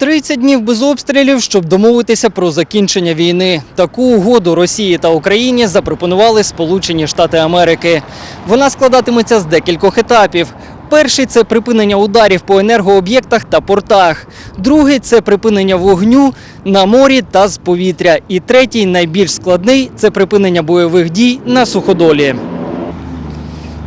30 днів без обстрілів, щоб домовитися про закінчення війни. Таку угоду Росії та Україні запропонували Сполучені Штати Америки. Вона складатиметься з декількох етапів. Перший це припинення ударів по енергооб'єктах та портах. Другий це припинення вогню на морі та з повітря. І третій, найбільш складний, це припинення бойових дій на суходолі.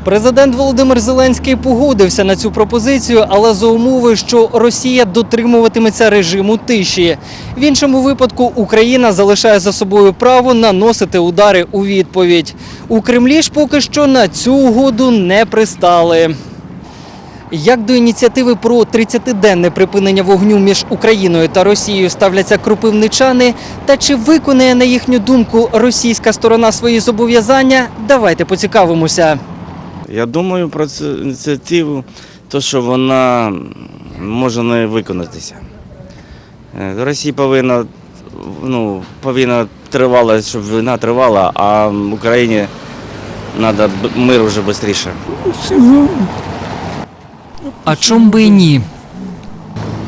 Президент Володимир Зеленський погодився на цю пропозицію, але за умови, що Росія дотримуватиметься режиму тиші. В іншому випадку Україна залишає за собою право наносити удари у відповідь. У Кремлі ж поки що на цю угоду не пристали. Як до ініціативи про 30-денне припинення вогню між Україною та Росією ставляться кропивничани, та чи виконає на їхню думку російська сторона свої зобов'язання? Давайте поцікавимося. Я думаю про цю ініціативу, то що вона може не виконатися. Е, Росія повинна, ну, повинна тривала, щоб війна тривала, а Україні треба мир вже швидше. А чом би і ні?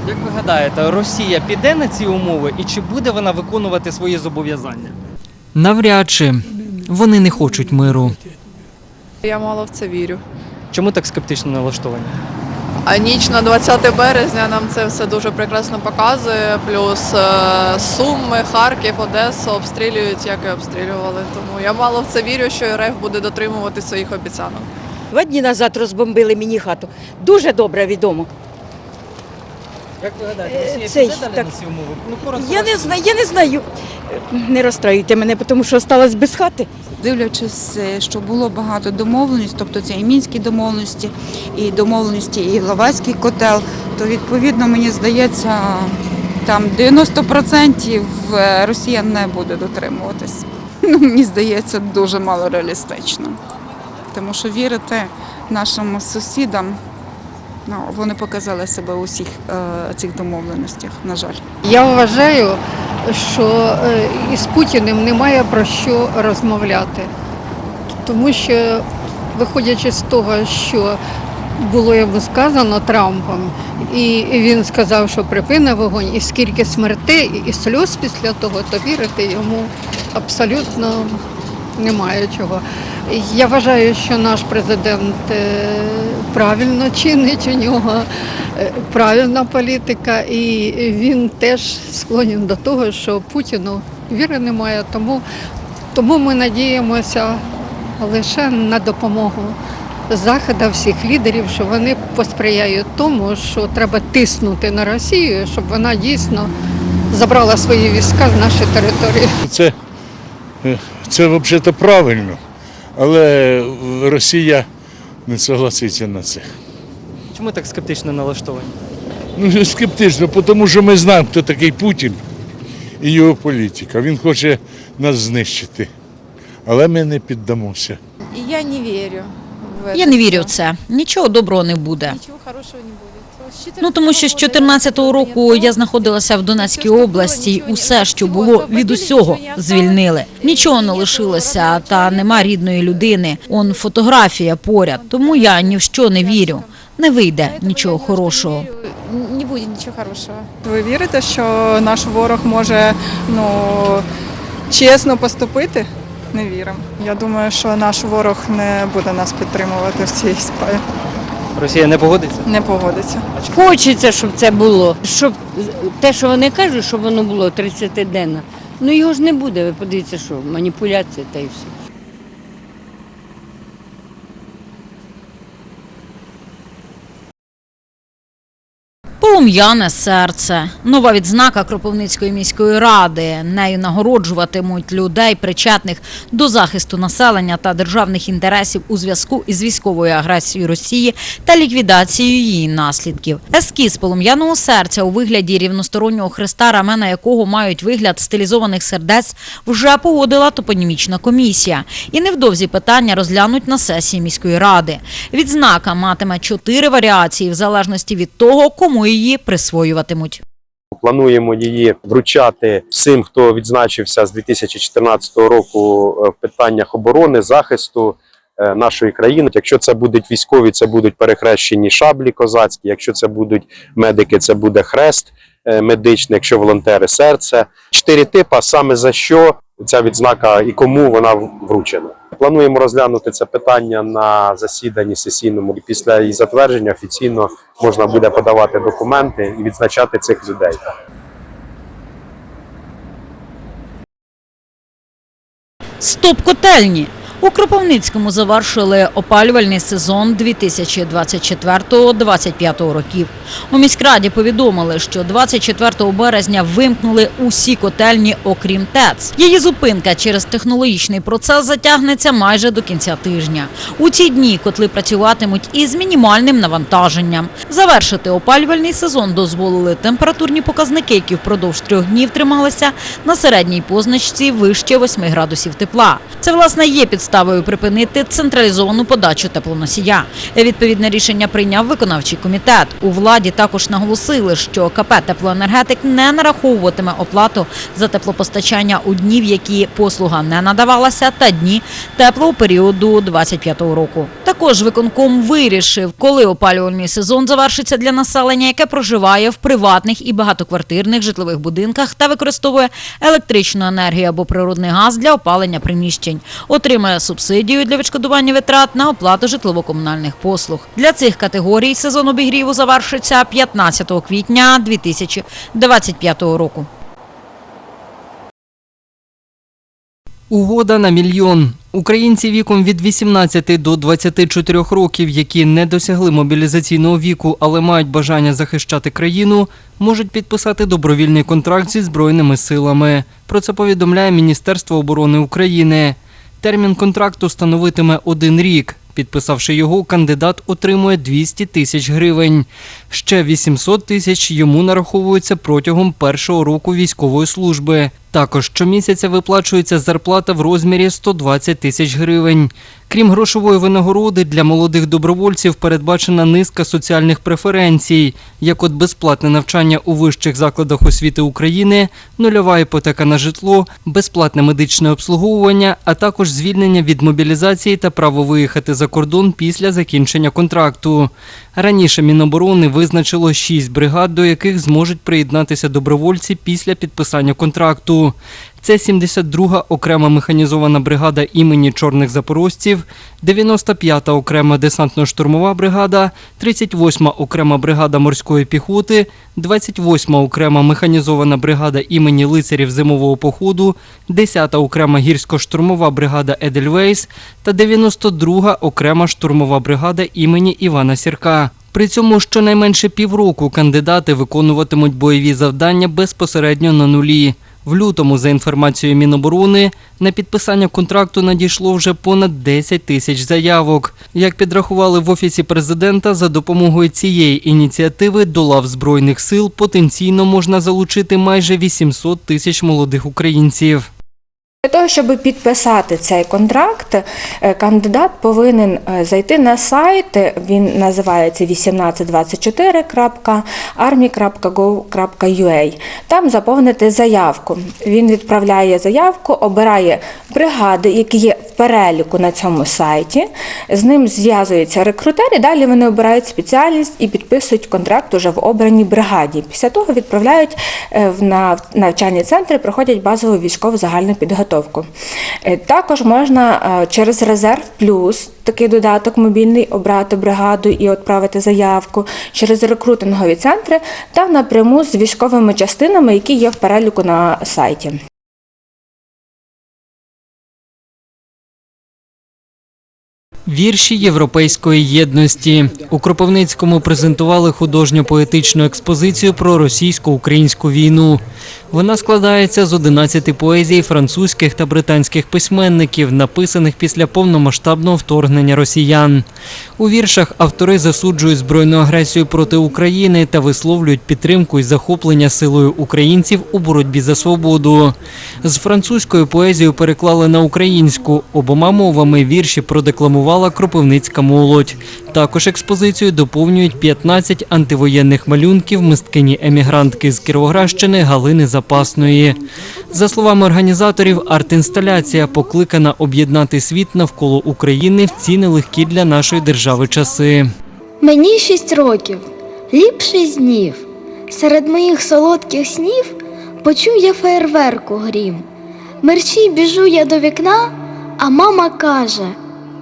Як ви гадаєте, Росія піде на ці умови і чи буде вона виконувати свої зобов'язання? Навряд чи вони не хочуть миру. Я мало в це вірю. Чому так скептично налаштовані? А ніч на 20 березня нам це все дуже прекрасно показує. Плюс е, Суми, Харків, Одесу обстрілюють, як і обстрілювали. Тому я мало в це вірю, що РФ буде дотримувати своїх обіцянок. Два дні назад розбомбили мені хату. Дуже добре відомо. Як ви гадаєте, Е, цей, так. на ці умови? Ну, коротко. Я не знаю, я не знаю. Не розстраюйте мене, тому що осталась без хати. Дивлячись, е, що було багато домовленостей, тобто це і мінські домовленості, і домовленості, і Лавайський котел, то відповідно мені здається, там 90% е, Росія не буде дотримуватись. Ну, мені здається, дуже мало реалістично. Тому що вірити нашим сусідам, ну, вони показали себе у всіх е, цих домовленостях, на жаль. Я вважаю, що е, із Путіним немає про що розмовляти, тому що, виходячи з того, що було йому сказано Трампом, і він сказав, що припине вогонь, і скільки смертей і сльоз після того, то вірити йому абсолютно немає чого. Я вважаю, що наш президент е, правильно чинить у нього е, правильна політика, і він теж склонен до того, що Путіну віри немає. Тому, тому ми надіємося лише на допомогу Заходу, всіх лідерів, що вони посприяють тому, що треба тиснути на Росію, щоб вона дійсно забрала свої війська з нашої території. Це, е, це взагалі правильно, але Росія не согласиться на це. Чому так скептично налаштовані? Ну, скептично, тому що ми знаємо, хто такий Путін і його політика. Він хоче нас знищити. Але ми не піддамося. Я не верю в Я не вірю в це. Нічого доброго не буде. Ничего хорошего не будет. С 14 Ну тому що з года 14-го року я знаходилася в Донецькій області, і усе, що було від усього, звільнили. Нічого не лишилося, та нема рідної людини. Он фотографія поряд. Тому я ні в що не вірю. Не вийде нічого хорошого. Не, будет ничего хорошего. Ви вірите, що наш ворог може ну, чесно поступити? Не віримо. Я думаю, що наш ворог не буде нас підтримувати в цій справі. Росія не погодиться? Не погодиться. Хочеться, щоб це було. Щоб те, що вони кажуть, щоб воно було 30-денно. Ну його ж не буде. Ви подивіться, що маніпуляція та й все. Полум'яне серце. Нова відзнака Кропивницької міської ради. Нею нагороджуватимуть людей, причетних до захисту населення та державних інтересів у зв'язку із військовою агресією Росії та ліквідацією її наслідків. Ескіз полум'яного серця у вигляді рівностороннього хреста, рамена якого мають вигляд стилізованих сердець, вже погодила топонімічна комісія. І невдовзі питання розглянуть на сесії міської ради. Відзнака матиме чотири варіації в залежності від того, кому її присвоюватимуть. Плануємо її вручати всім, хто відзначився з 2014 року е, в питаннях оборони, захисту е, нашої країни. Якщо це будуть військові, це будуть перехрещені шаблі козацькі. Якщо це будуть медики, це буде хрест е, медичний, якщо волонтери серце. Чотири типи, саме за що ця відзнака і кому вона вручена. Плануємо розглянути це питання на засіданні сесійному. І після її затвердження офіційно можна буде подавати документи і відзначати цих людей. Стоп котельні. У Кропивницькому завершили опалювальний сезон 2024-2025 років. У міськраді повідомили, що 24 березня вимкнули усі котельні, окрім ТЕЦ. Її зупинка через технологічний процес затягнеться майже до кінця тижня. У ці дні котли працюватимуть із мінімальним навантаженням. Завершити опалювальний сезон дозволили температурні показники, які впродовж трьох днів трималися на середній позначці вище 8 градусів тепла. Це власне є підставою припинити централізовану подачу теплоносія. Відповідне рішення прийняв виконавчий комітет. У владі також наголосили, що КП «Теплоенергетик» не нараховуватиме оплату за теплопостачання у дні, в які послуга не надавалася, та дні теплого періоду 25-го року. Також виконком вирішив, коли опалювальний сезон завершиться для населення, яке проживає в приватних і багатоквартирних житлових будинках та використовує електричну енергію або природний газ для опалення приміщень, отримає субсидію для відшкодування витрат на оплату житлово-комунальних послуг. Для цих категорій сезон обігріву завершиться 15 квітня 2025 року. Угода на мільйон. Українці віком від 18 до 24 років, які не досягли мобілізаційного віку, але мають бажання захищати країну, можуть підписати добровільний контракт зі збройними силами. Про це повідомляє Міністерство оборони України. Термін контракту становитиме один рік. Підписавши його, кандидат отримує 200 тисяч гривень. Ще 800 тисяч йому нараховуються протягом першого року військової служби. Також щомісяця виплачується зарплата в розмірі 120 тисяч гривень. Крім грошової винагороди, для молодих добровольців передбачена низка соціальних преференцій, як от безплатне навчання у вищих закладах освіти України, нульова іпотека на житло, безплатне медичне обслуговування, а також звільнення від мобілізації та право виїхати за кордон після закінчення контракту. Раніше Міноборони визначило шість бригад, до яких зможуть приєднатися добровольці після підписання контракту. Це 72-га окрема механізована бригада імені чорних запорожців, 95-та окрема десантно-штурмова бригада, 38-ма окрема бригада морської піхоти, 28-ма окрема механізована бригада імені лицарів зимового походу, 10-та окрема гірсько-штурмова бригада Едельвейс та 92-га окрема штурмова бригада імені Івана Сірка. При цьому щонайменше півроку кандидати виконуватимуть бойові завдання безпосередньо на нулі. В лютому, за інформацією Міноборони, на підписання контракту надійшло вже понад 10 тисяч заявок. Як підрахували в офісі президента, за допомогою цієї ініціативи до лав збройних сил потенційно можна залучити майже 800 тисяч молодих українців. Для того, щоб підписати цей контракт, е, кандидат повинен е, зайти на сайт, е, він називається 1824.army.gov.ua, там заповнити заявку. Він відправляє заявку, обирає бригади, які є в переліку на цьому сайті. З ним зв'язується рекрутер, і далі вони обирають спеціальність і підписують контракт уже в обраній бригаді. Після того відправляють в на навчальні центри, проходять базову військову загальну підготовку. Е, Також можна е, через резерв плюс такий додаток мобільний обрати бригаду і відправити заявку через рекрутингові центри та напряму з військовими частинами, які є в переліку на сайті. Вірші Європейської єдності у Кропивницькому презентували художньо-поетичну експозицію про російсько-українську війну. Вона складається з 11 поезій французьких та британських письменників, написаних після повномасштабного вторгнення росіян. У віршах автори засуджують збройну агресію проти України та висловлюють підтримку і захоплення силою українців у боротьбі за свободу. З французькою поезією переклали на українську. Обома мовами вірші продекламувала кропивницька молодь. Також експозицію доповнюють 15 антивоєнних малюнків мисткині емігрантки з Кіровоградщини Галини Запасної. За словами організаторів, арт-інсталяція покликана об'єднати світ навколо України в ці нелегкі для нашої держави часи. Мені шість років, ліпший з днів. Серед моїх солодких снів почув я феєрверку грім. Мерчій біжу я до вікна, а мама каже: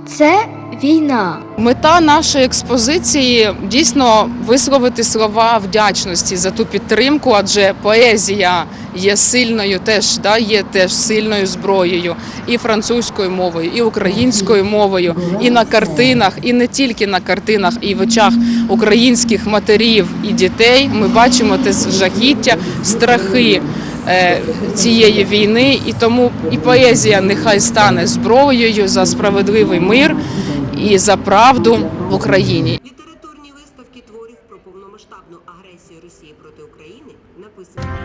це війна. Мета нашої експозиції дійсно висловити слова вдячності за ту підтримку, адже поезія є сильною, теж да, є теж сильною зброєю і французькою мовою, і українською мовою, і на картинах, і не тільки на картинах, і в очах українських матерів і дітей. Ми бачимо те жахіття, страхи. е, Цієї війни, і тому і поезія нехай стане зброєю за справедливий мир і за правду в Україні. Літературні виставки творів про повномасштабну агресію Росії проти України написані.